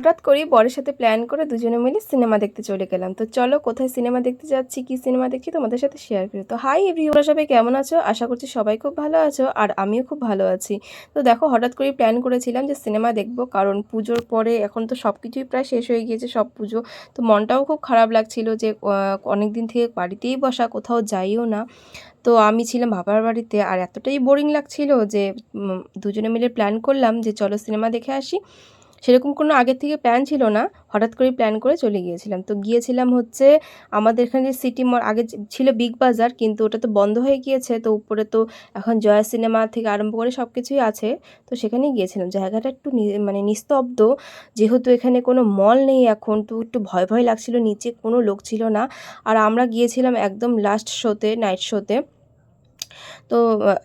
হঠাৎ করেই বরের সাথে প্ল্যান করে দুজনে মিলে সিনেমা দেখতে চলে গেলাম। তো চলো কোথায় সিনেমা দেখতে যাচ্ছি, কি সিনেমা দেখছি তোমাদের সাথে শেয়ার করি। তো হাই এভরিওরা সবাই কেমন আছো? আশা করছি সবাই খুব ভালো আছো আর আমিও খুব ভালো আছি। তো দেখো, হঠাৎ করেই প্ল্যান করেছিলাম যে সিনেমা দেখব, কারণ পুজোর পরে এখন তো সব কিছুই প্রায় শেষ হয়ে গিয়েছে, সব পুজো। তো মনটাও খুব খারাপ লাগছিল যে অনেক দিন থেকে বাড়িতেই বসা, কোথাও যাইও না। তো আমি ছিলাম বাবার বাড়িতে আর এতটাই বোরিং লাগছিল যে দুজনে মিলে প্ল্যান করলাম যে চলো সিনেমা দেখে আসি। সেরকম কোনো আগের থেকে প্ল্যান ছিল না। হঠাৎ করে প্ল্যান করে চলে গিয়েছিলাম। তো গিয়েছিলাম হচ্ছে আমাদের এখানে যে সিটি মল আগে ছিল বিগ বাজার কিন্তু ওটা তো বন্ধ হয়ে গিয়েছে। তো উপরে তো এখন জয়া সিনেমা থেকে আরম্ভ করে সব কিছুই আছে। তো সেখানেই গিয়েছিলাম। জায়গাটা একটু মানে নিস্তব্ধ। যেহেতু এখানে কোনো মল নেই এখন, তো একটু ভয় ভয় লাগছিল। নিচে কোনো লোক ছিল না। আর আমরা গিয়েছিলাম একদম লাস্ট শোতে নাইট শোতে তো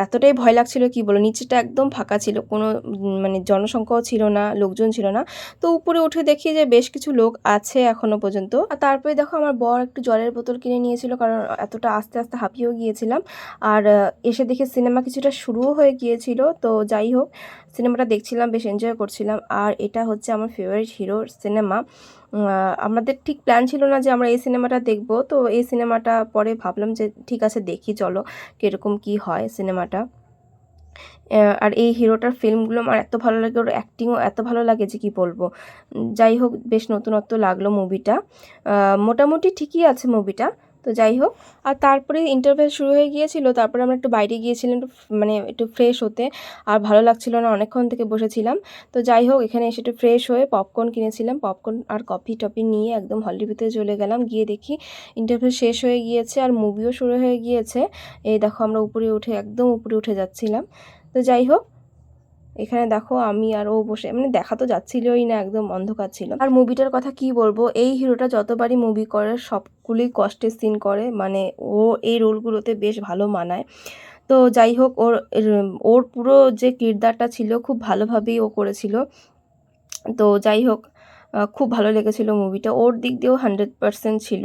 এতটাই ভয় লাগছিল কি বলো নিচেটা একদম ফাঁকা ছিল, কোনো মানে জনসংখ্যাও ছিল না, লোকজন ছিল না। তো উপরে উঠে দেখি যে বেশ কিছু লোক আছে এখনও পর্যন্ত। আর তারপরে দেখো আমার বর একটু জলের বোতল কিনে নিয়েছিল, কারণ এতটা আস্তে আস্তে হাঁপিয়েও গিয়েছিলাম। আর এসে দেখে সিনেমা কিছুটা শুরুও হয়ে গিয়েছিল, তো যাই হোক সিনেমাটা দেখছিলাম, বেশ এনজয় করছিলাম। আর এটা হচ্ছে আমার ফেভারিট হিরোর সিনেমা আমাদের ঠিক প্ল্যান ছিল না যে আমরা এই সিনেমাটা দেখব, তো এই সিনেমাটা পরে ভাবলাম যে ঠিক আছে, দেখি, চলো, কীরকম কি হয় সিনেমাটা। আর এই হিরোটার ফিল্মগুলো আমার এত ভালো লাগে, ওর অ্যাক্টিংও এত ভালো লাগে যে কি বলব। যাই হোক, বেশ নতুনত্ব লাগল মুভিটা মোটামুটি ঠিকই আছে মুভিটা তো যাই হোক, আর তারপরে ইন্টারভেল শুরু হয়ে গিয়েছিল, তারপরে আমরা একটু বাইরে গিয়েছিলাম মানে একটু ফ্রেশ হতে, আর ভালো লাগছিল না, অনেকক্ষণ থেকে বসেছিলাম। তো যাই হোক, এখানে এসে একটু ফ্রেশ হয়ে পপকর্ন কিনেছিলাম পপকর্ন আর কফি টপি নিয়ে একদম হলের ভিতরে চলে গেলাম, গিয়ে দেখি ইন্টারভেল শেষ হয়ে গিয়েছে, আর মুভিও শুরু হয়ে গিয়েছে। এই দেখো, আমরা উপরে উঠে, একদম উপরে উঠে যাচ্ছিলাম। তো যাই হোক এখানে দেখো আমি আর ও বসে মানে দেখা তো যাচ্ছিলই না, একদম অন্ধকার ছিল। আর মুভিটার কথা কি বলব, এই হিরোটা যতবারই মুভি করে সবগুলোই কষ্টের সিন করে মানে ও এই রোলগুলোতে বেশ ভালো মানায়। তো যাই হোক, ওর ওর পুরো যে কিরদারটা ছিল, খুব ভালোভাবেই ও করেছিল। তো যাই হোক খুব ভালো লেগেছিল মুভিটা। ওর দিক দিয়েও হান্ড্রেড পারসেন্ট ছিল।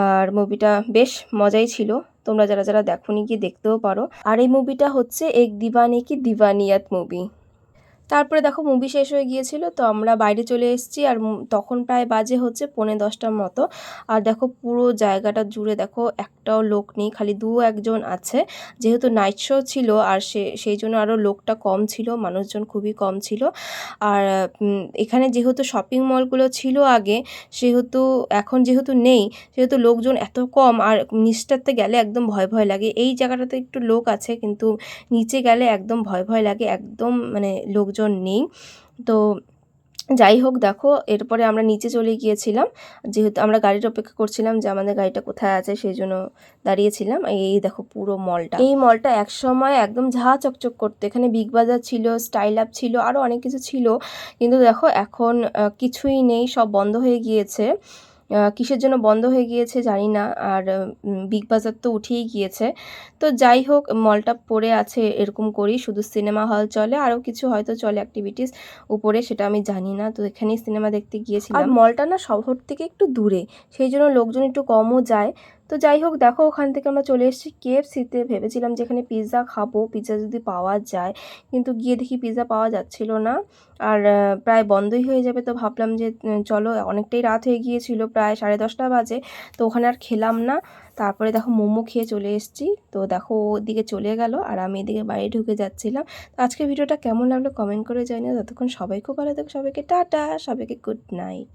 আর মুভিটা বেশ মজাই ছিল। তোমরা যারা যারা দেখো নি গিয়ে দেখতেও পারো। আর এই মুভিটা হচ্ছে এক দিবানি কি দিবানিয়াত মুভি তারপরে দেখো মুভি শেষ হয়ে গিয়েছিল, তো আমরা বাইরে চলে এসেছি আর তখন প্রায় বাজে হচ্ছে পৌনে দশটার মতো। আর দেখো পুরো জায়গাটা জুড়ে দেখো একটাও লোক নেই, খালি দু একজন আছে। যেহেতু নাইট শো ছিল আর সে সেই জন্য আরও লোকটা কম ছিল, মানুষজন খুবই কম ছিল। আর এখানে যেহেতু শপিং মলগুলো ছিল আগে, সেহেতু এখন যেহেতু নেই, সেহেতু লোকজন এত কম আর নিচটাতে গেলে একদম ভয় ভয় লাগে। এই জায়গাটাতে একটু লোক আছে, কিন্তু নিচে গেলে একদম ভয় ভয় লাগে, একদম মানে লোক লোকজন নেই। তো যাই হোক, দেখো, এরপরে আমরা নিচে চলে গিয়েছিলাম। যেহেতু আমরা গাড়ির অপেক্ষা করছিলাম যে আমাদের গাড়িটা কোথায় আছে, সেই জন্য দাঁড়িয়েছিলাম। এই দেখো পুরো মলটা। এই মলটা এক সময় একদম ঝা চকচক করতো। এখানে বিগ বাজার ছিল, স্টাইল আপ ছিল আরও অনেক কিছু ছিল। কিন্তু দেখো, এখন কিছুই নেই, সব বন্ধ হয়ে গিয়েছে। কিসের জন্য বন্ধ হয়ে গিয়েছে জানি না, আর বিগ বাজার তো উঠেই গিয়েছে। তো যাই হোক মলটা পড়ে আছে এরকম করি শুধু সিনেমা হল চলে, আরও কিছু হয়তো চলে অ্যাক্টিভিটিস উপরে, সেটা আমি জানি না। তো এখানেই সিনেমা দেখতে গিয়েছিলাম। মলটা না শহর থেকে একটু দূরে, সেই জন্য লোকজন একটু কমও যায়। তো যাই হোক, দেখো ওখান থেকে আমরা চলে এসেছি কেএফসিতে ভেবেছিলাম যেখানে পিৎজা খাব পিৎজা যদি পাওয়া যায়। কিন্তু গিয়ে দেখি পিৎজা পাওয়া যাচ্ছিল না। আর প্রায় বন্ধই হয়ে যাবে তো ভাবলাম যে চলো, অনেকটাই রাত হয়ে গিয়েছিল, প্রায় সাড়ে দশটা বাজে। তো ওখানে আর খেলাম না। তারপরে দেখো মোমো খেয়ে চলে এসেছি। তো দেখো ওদিকে চলে গেল আর আমি এদিকে বাইরে ঢুকে যাচ্ছিলাম। তো আজকে ভিডিওটা কেমন লাগল কমেন্ট করে জানিও। ততক্ষণ সবাই খুব ভালো থাকো। সবাইকে টাটা, সবাইকে গুড নাইট